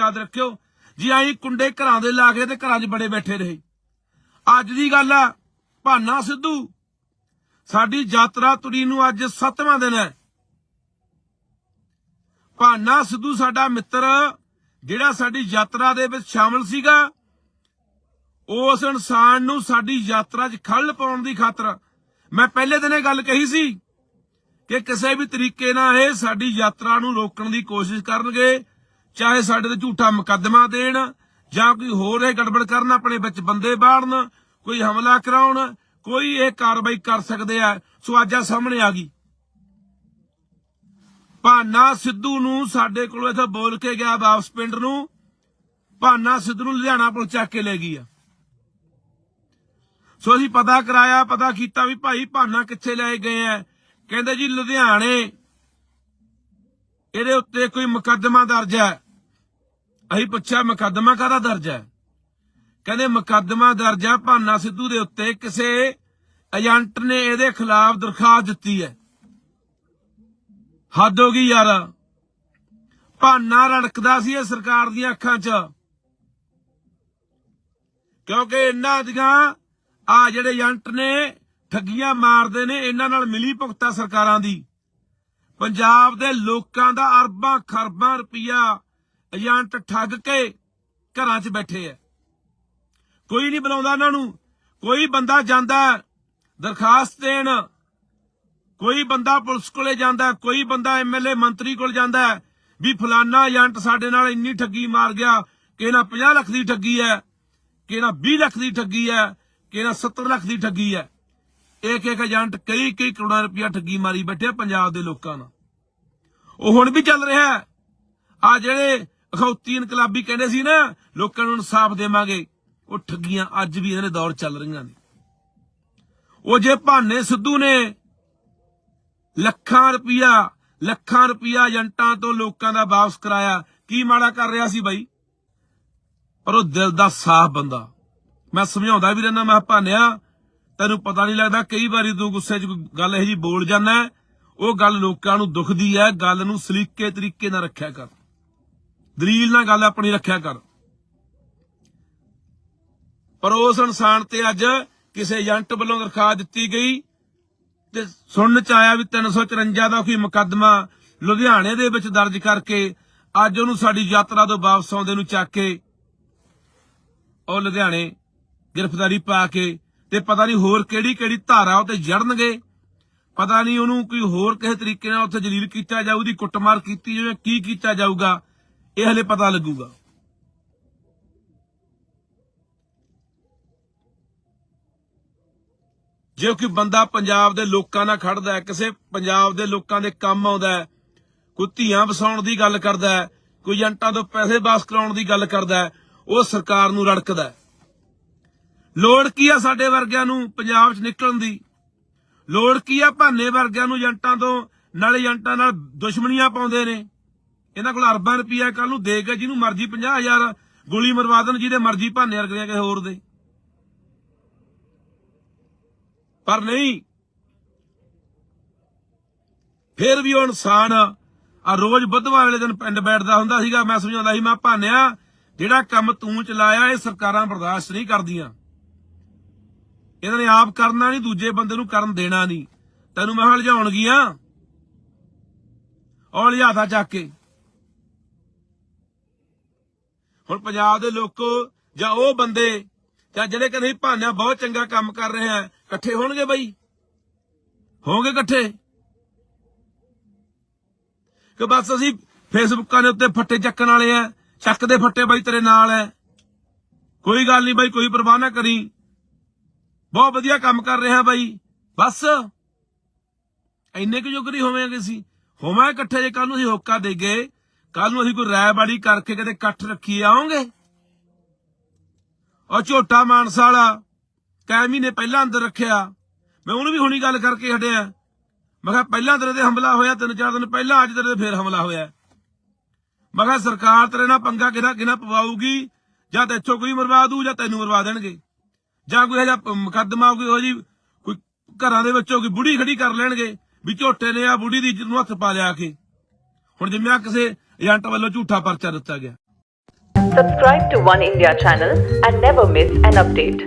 ਯਾਦ ਰੱਖਿਓ, ਜੀ ਆਈ ਕੁੰਡੇ ਘਰਾਂ ਦੇ ਲਾ ਕੇ ਤੇ ਘਰਾਂ 'ਚ ਬੜੇ ਬੈਠੇ ਰਹੇ। ਅੱਜ ਦੀ ਗੱਲ ਆ, ਭਾਨਾ ਸਿੱਧੂ। ਸਾਡੀ ਯਾਤਰਾ ਤੁਰੀ ਨੂੰ ਅੱਜ 7ਵਾਂ ਦਿਨ ਹੈ। ਭਾਨਾ ਸਿੱਧੂ ਸਾਡਾ ਮਿੱਤਰ, ਜਿਹੜਾ ਸਾਡੀ ਯਾਤਰਾ ਦੇ ਵਿੱਚ ਸ਼ਾਮਲ ਸੀਗਾ, ਉਸ ਇਨਸਾਨ ਨੂੰ ਸਾਡੀ ਯਾਤਰਾ 'ਚ ਖੱਲ ਪਾਉਣ ਦੀ ਖਾਤਰ ਮੈਂ ਪਹਿਲੇ ਦਿਨ ਇਹ ਗੱਲ ਕਹੀ ਸੀ ਕਿ ਕਿਸੇ ਵੀ ਤਰੀਕੇ ਨਾਲ ਇਹ ਸਾਡੀ ਯਾਤਰਾ ਨੂੰ ਰੋਕਣ ਦੀ ਕੋਸ਼ਿਸ਼ ਕਰਨਗੇ ਚਾਹੇ ਸਾਡੇ ਤੇ ਝੂਠਾ ਮੁਕੱਦਮਾ ਦੇਣ ਜਾਂ ਕੋਈ ਹੋਰ ਇਹ ਗੜਬੜ ਕਰਨ ਆਪਣੇ ਵਿੱਚ ਬੰਦੇ ਬਾੜਨ, ਕੋਈ ਹਮਲਾ ਕਰਾਉਣ, ਕੋਈ ਇਹ ਕਾਰਵਾਈ ਕਰ ਸਕਦੇ ਆ, ਸੋ ਅੱਜ ਆ ਸਾਹਮਣੇ ਆ ਗਈ। ਭਾਨਾ ਸਿੱਧੂ ਨੂੰ ਸਾਡੇ ਕੋਲੋਂ ਇੱਥੇ ਬੋਲ ਕੇ ਗਿਆ ਵਾਪਸ ਪਿੰਡ ਨੂੰ। ਭਾਨਾ ਸਿੱਧੂ ਨੂੰ ਲੁਧਿਆਣਾ ਪੁਲਿਸ ਚੱਕ ਕੇ ਲੈ ਗਈ ਆ। ਸੋ ਅਸੀਂ ਪਤਾ ਕਰਾਇਆ, ਪਤਾ ਕੀਤਾ ਵੀ ਭਾਈ ਭਾਨਾ ਕਿੱਥੇ ਲੈ ਗਏ ਆ। ਕਹਿੰਦੇ ਜੀ ਲੁਧਿਆਣੇ ਇਹਦੇ ਉੱਤੇ ਕੋਈ ਮੁਕੱਦਮਾ ਦਰਜ ਹੈ? ਅਸੀਂ ਪੁੱਛਿਆ, ਮੁਕੱਦਮਾ ਕਾਹਦਾ ਦਰਜ ਹੈ? ਕਹਿੰਦੇ ਮੁਕੱਦਮਾ ਦਰਜ ਹੈ ਭਾਨਾ ਸਿੱਧੂ ਦੇ ਉੱਤੇ ਕਿਸੇ ਏਜੰਟ ਨੇ ਇਹਦੇ ਖਿਲਾਫ ਦਰਖਾਸਤ ਦਿੱਤੀ ਹੈ। ਹੱਦ ਹੋ ਗਈ ਯਾਰ। ਭਾਨਾ ਰੜਕਦਾ ਸੀ ਇਹ ਸਰਕਾਰ ਦੀਆਂ ਅੱਖਾਂ 'ਚ। ਕਿਉਂਕਿ ਇਹਨਾਂ ਦੀਆਂ ਆ ਜਿਹੜੇ ਏਜੰਟ ਨੇ ਠੱਗੀਆਂ ਮਾਰਦੇ ਨੇ, ਇਹਨਾਂ ਨਾਲ ਮਿਲੀ ਭੁਗਤਾ ਸਰਕਾਰਾਂ ਦੀ। ਪੰਜਾਬ ਦੇ ਲੋਕਾਂ ਦਾ ਅਰਬਾਂ ਖਰਬਾਂ ਰੁਪਈਆ ਏਜੰਟ ਠੱਗ ਕੇ ਘਰਾਂ 'ਚ ਬੈਠੇ ਐ ਕੋਈ ਨਹੀਂ ਬੁਲਾਉਂਦਾ ਇਹਨਾਂ ਨੂੰ। ਕੋਈ ਬੰਦਾ ਜਾਂਦਾ ਦਰਖਾਸਤ ਦੇਣ। ਕੋਈ ਬੰਦਾ ਪੁਲਿਸ ਕੋਲੇ ਜਾਂਦਾ ਕੋਈ ਬੰਦਾ ਐਮਐਲਏ ਮੰਤਰੀ ਕੋਲ ਜਾਂਦਾ ਵੀ ਫਲਾਨਾ ਏਜੰਟ ਸਾਡੇ ਨਾਲ ਇੰਨੀ ਠੱਗੀ ਮਾਰ ਗਿਆ ਕਿ ਇਹਨਾਂ 50 ਲੱਖ ਦੀ ਠੱਗੀ ਹੈ, ਕਿ ਇਹਨਾਂ 20 ਲੱਖ ਦੀ ਠੱਗੀ ਹੈ, ਕਿ ਇਹਨਾਂ 70 ਲੱਖ ਦੀ ਠੱਗੀ ਹੈ। ਇੱਕ ਇੱਕ ਏਜੰਟ ਕਈ ਕਈ ਕਰੋੜਾਂ ਰੁਪਇਆ ਠੱਗੀ ਮਾਰੀ ਬੈਠੇ ਪੰਜਾਬ ਦੇ ਲੋਕਾਂ ਨਾਲ। ਉਹ ਹੁਣ ਵੀ ਚੱਲ ਰਿਹਾ ਹੈ। ਆ ਜਿਹੜੇ ਅਖੌਤੀ ਇਨਕਲਾਬੀ ਕਹਿੰਦੇ ਸੀ ਨਾ ਲੋਕਾਂ ਨੂੰ ਇਨਸਾਫ ਦੇਵਾਂਗੇ ਉਹ ਠੱਗੀਆਂ ਅੱਜ ਵੀ ਇਹਨਾਂ ਦੇ ਦੌਰ ਚੱਲ ਰਹੀਆਂ ਨੇ। ਉਹ ਜੇ ਭਾਨੇ ਸਿੱਧੂ ਨੇ ਲੱਖਾਂ ਰੁਪਇਆ ਲੱਖਾਂ ਰੁਪਇਆ ਏਜੰਟਾਂ ਤੋਂ ਲੋਕਾਂ ਦਾ ਵਾਪਸ ਕਰਾਇਆ ਕੀ ਮਾੜਾ ਕਰ ਰਿਹਾ ਸੀ ਬਾਈ? ਪਰ ਉਹ ਦਿਲ ਦਾ ਸਾਫ਼ ਬੰਦਾ। ਮੈਂ ਸਮਝਾਉਂਦਾ ਵੀ ਰਹਿਣਾ ਮੈਂ ਕਿਹਾ, ਭਾਨਿਆ ਤੈਨੂੰ ਪਤਾ ਨਹੀਂ ਲੱਗਦਾ ਕਈ ਵਾਰੀ ਤੂੰ ਗੁੱਸੇ 'ਚ ਕੋਈ ਗੱਲ ਇਹੋ ਜੀ ਬੋਲ ਜਾਂਦਾ ਉਹ ਗੱਲ ਲੋਕਾਂ ਨੂੰ ਦੁਖਦੀ ਹੈ, ਗੱਲ ਨੂੰ ਸਲੀਕੇ ਤਰੀਕੇ ਨਾਲ ਰੱਖਿਆ ਕਰ। ਦਲੀਲ ਨਾਲ ਗੱਲ ਆਪਣੀ ਰੱਖਿਆ ਕਰ। ਪਰ ਉਸ ਇਨਸਾਨ ਤੇ ਅੱਜ ਕਿਸੇ ਏਜੰਟ ਵੱਲੋਂ ਦਰਖਾਸਤ ਦਿੱਤੀ ਗਈ ਤੇ ਸੁਣਨ ਚ ਆਇਆ ਵੀ 354 ਦਾ ਕੋਈ ਮੁਕੱਦਮਾ ਲੁਧਿਆਣੇ ਦੇ ਵਿੱਚ ਦਰਜ ਕਰਕੇ ਅੱਜ ਉਹਨੂੰ ਸਾਡੀ ਯਾਤਰਾ ਤੋਂ ਵਾਪਸ ਆਉਂਦੇ ਨੂੰ ਚੱਕ ਕੇ ਉਹ ਲੁਧਿਆਣੇ ਗ੍ਰਿਫਤਾਰੀ ਪਾ ਕੇ ਤੇ ਪਤਾ ਨਹੀਂ ਹੋਰ ਕਿਹੜੀ ਕਿਹੜੀ ਧਾਰਾ ਉਹ ਜੜਨਗੇ। ਪਤਾ ਨਹੀਂ ਉਹਨੂੰ ਕੋਈ ਹੋਰ ਕਿਸੇ ਤਰੀਕੇ ਨਾਲ ਉੱਥੇ ਜਲੀਲ ਕੀਤਾ ਜਾਊ ਦੀ ਕੁੱਟਮਾਰ ਕੀਤੀ ਜਾਵੇ ਕੀ ਕੀਤਾ ਜਾਊਗਾ, ਇਹ ਹਲੇ ਪਤਾ ਲੱਗੂਗਾ। ਜੇ ਕੋਈ ਬੰਦਾ ਪੰਜਾਬ ਦੇ ਲੋਕਾਂ ਨਾਲ ਖੜਦਾ ਹੈ, ਕਿਸੇ ਪੰਜਾਬ ਦੇ ਲੋਕਾਂ ਦੇ ਕੰਮ ਆਉਂਦਾ ਹੈ, ਕੋਈ ਧੀਆਂ ਵਸਾਉਣ ਦੀ ਗੱਲ ਕਰਦਾ ਹੈ, ਕੋਈ ਏਜੰਟਾਂ ਤੋਂ ਪੈਸੇ ਵਾਪਸ ਕਰਾਉਣ ਦੀ ਗੱਲ ਕਰਦਾ ਹੈ, ਉਹ ਸਰਕਾਰ ਨੂੰ ਰੜਕਦਾ ਹੈ। ਲੋੜ ਕੀ ਆ ਸਾਡੇ ਵਰਗਿਆਂ ਨੂੰ ਪੰਜਾਬ 'ਚ ਨਿਕਲਣ ਦੀ? ਲੋੜ ਕੀ ਆ ਭਾਨੇ ਵਰਗਿਆਂ ਨੂੰ ਏਜੰਟਾਂ ਤੋਂ ਨਾਲ ਏਜੰਟਾਂ ਨਾਲ ਦੁਸ਼ਮਣੀਆਂ ਪਾਉਂਦੇ ਨੇ? ਇਹਨਾਂ ਕੋਲ ਅਰਬਾਂ ਰੁਪਈਆ ਕੱਲ ਨੂੰ ਦੇ ਕੇ ਜਿਹਨੂੰ ਮਰਜ਼ੀ 50000 ਗੋਲੀ ਮਰਵਾ ਦੇਣ, ਜਿਹਦੇ ਮਰਜ਼ੀ ਭਾਨੇ ਵਰਗਿਆਂ ਕਿਸੇ ਹੋਰ ਦੇ। ਪਰ ਨਹੀਂ, ਫਿਰ ਵੀ ਉਹ ਇਨਸਾਨ ਆ। ਰੋਜ਼ ਬੁੱਧਵਾਰ ਵਾਲੇ ਦਿਨ ਪਿੰਡ ਬੈਠਦਾ ਹੁੰਦਾ ਸੀਗਾ, ਮੈਂ ਸਮਝਾਉਂਦਾ ਸੀ, ਮੈਂ ਭਾਨਿਆ, ਜਿਹੜਾ ਕੰਮ ਤੂੰ ਚਲਾਇਆ, ਇਹ ਸਰਕਾਰਾਂ ਬਰਦਾਸ਼ਤ ਨਹੀਂ ਕਰਦੀਆਂ। ਇਹਨਾਂ ਨੇ ਆਪ ਕਰਨਾ ਨਹੀਂ, ਦੂਜੇ ਬੰਦੇ ਨੂੰ ਕਰਨ ਦੇਣਾ ਨਹੀਂ। ਤੈਨੂੰ ਮੈਂ ਹਲਜਾਉਣਗੀਆਂ ਔਰ ਲਿਆਦਾ ਚੱਕ ਕੇ। ਹੁਣ ਪੰਜਾਬ ਦੇ ਲੋਕੋ ਜਾਂ ਉਹ ਬੰਦੇ ਜਾਂ ਜਿਹੜੇ ਕਹਿੰਦੇ ਭਾਨਿਆ ਬਹੁਤ ਚੰਗਾ ਕੰਮ ਕਰ ਰਹੇ ਆ, ਇਕੱਠੇ ਹੋਣਗੇ ਬਈ? ਹੋਣਗੇ ਇਕੱਠੇ? ਕਿ ਬਸ ਅਸੀਂ ਫੇਸਬੁੱਕਾਂ ਦੇ ਉੱਤੇ ਫੱਟੇ ਚੱਕਣ ਵਾਲੇ ਆ ਚੱਕ ਦੇ ਫੱਟੇ ਬਾਈ ਤੇਰੇ ਨਾਲ ਐ। ਕੋਈ ਗੱਲ ਨਹੀਂ ਬਾਈ, ਕੋਈ ਪਰਵਾਹ ਨਾ ਕਰੀ। ਬਹੁਤ ਵਧੀਆ ਕੰਮ ਕਰ ਰਿਹਾ ਬਾਈ। ਬਸ। ਇੰਨੇ ਕੁ ਜੋਗਰੀ ਹੋਵਾਂਗੇ ਅਸੀਂ। ਹੋਵਾਂ ਇਕੱਠੇ ਜੇ ਕੱਲ ਨੂੰ ਅਸੀਂ ਹੋਕਾ ਦੇ ਗਏ। ਕੱਲ ਨੂੰ ਅਸੀਂ ਕੋਈ ਰਾਇਬਾੜੀ ਕਰਕੇ ਕਿਤੇ ਇਕੱਠ ਰੱਖੀ ਆਉਂਗੇ। ਉਹ ਝੋਟਾ ਮਾਨਸਾ ਵਾਲਾ ਕੈ ਮਹੀਨੇ ਪਹਿਲਾਂ ਅੰਦਰ ਰੱਖਿਆ। ਮੈਂ ਉਹਨੂੰ ਵੀ ਹੁਣੀ ਗੱਲ ਕਰਕੇ ਹਟਿਆ। ਮੈਂ ਕਿਹਾ ਪਹਿਲਾਂ ਤੇਰੇ ਤੇ ਹਮਲਾ ਹੋਇਆ, ਤਿੰਨ ਚਾਰ ਦਿਨ ਪਹਿਲਾਂ ਅੱਜ ਤੇਰੇ ਤੇ ਫੇਰ ਹਮਲਾ ਹੋਇਆ। ਮੈਂ ਕਿਹਾ ਸਰਕਾਰ ਤੇਰੇ ਨਾਲ ਪੰਗਾ ਕਿਹਦਾ ਕਿਹਨਾਂ ਪਵਾਊਗੀ? ਜਾਂ ਤੇ ਇੱਥੋਂ ਕੋਈ ਮਰਵਾ ਦੂ ਜਾਂ ਤੈਨੂੰ ਮਰਵਾ ਦੇਣਗੇ। ਜਾਂ ਕੋਈ ਇਹਦਾ ਮੁਕੱਦਮਾ ਕੋਈ ਹੋ ਜੀ ਕੋਈ ਘਰਾਂ ਦੇ ਵਿੱਚੋਂ ਕੋਈ ਬੁੜੀ ਖੜੀ ਕਰ ਲੈਣਗੇ ਵੀ ਝੋਟੇ ਨੇ ਆ ਬੁੜੀ ਦੀ ਨੂੰ ਹੱਥ ਪਾ ਲਿਆ ਕੇ ਹੁਣ ਜਿਵੇਂ ਆ ਕਿਸੇ ਏਜੰਟ ਵੱਲੋਂ ਝੂਠਾ ਪਰਚਾ ਦਿੱਤਾ ਗਿਆ Subscribe to One India channel and never miss an update.